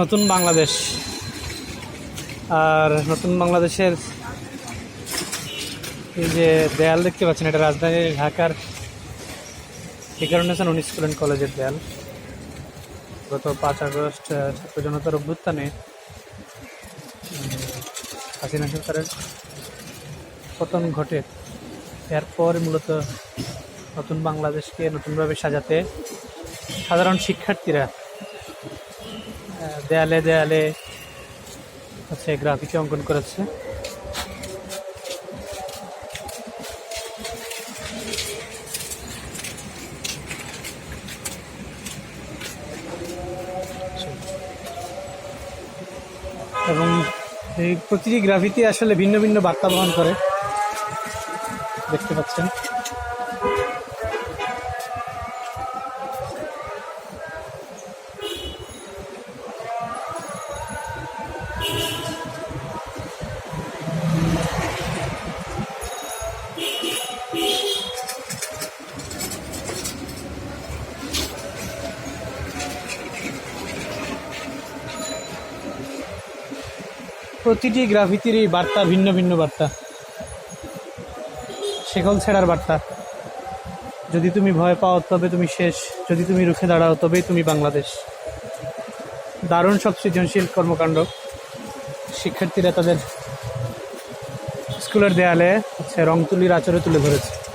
নতুন বাংলাদেশ। আর নতুন বাংলাদেশের এই যে দেয়াল দেখতে পাচ্ছেন, এটা রাজধানী ঢাকার ফিকারুন্নেসান উনিশ স্কুল কলেজের দেয়াল। গত পাঁচ আগস্ট ছাত্র জনতার অভ্যুত্থানে হাসিনা সরকারের পতন ঘটে। এরপর মূলত নতুন বাংলাদেশকে নতুনভাবে সাজাতে সাধারণ শিক্ষার্থীরা দেয়ালে দেয়ালে হচ্ছে গ্রাফিকে অঙ্কন করেছে। এবং এই প্রতিটি গ্রাফিতি আসলে ভিন্ন ভিন্ন বার্তা বহন করে। দেখতে পাচ্ছেন। প্রতিটি গ্রাফিতিরই বার্তা ভিন্ন ভিন্ন বার্তা। শেকল ছেঁড়ার বার্তা। যদি তুমি ভয় পাও, তবে তুমি শেষ। যদি তুমি রুখে দাঁড়াও, তবেই তুমি বাংলাদেশ। দারুণ সব সৃজনশীল কর্মকাণ্ড। শিক্ষার্থীরা তাদের স্কুলের দেয়ালে সে রং তুলির আচরে তুলে ধরেছে।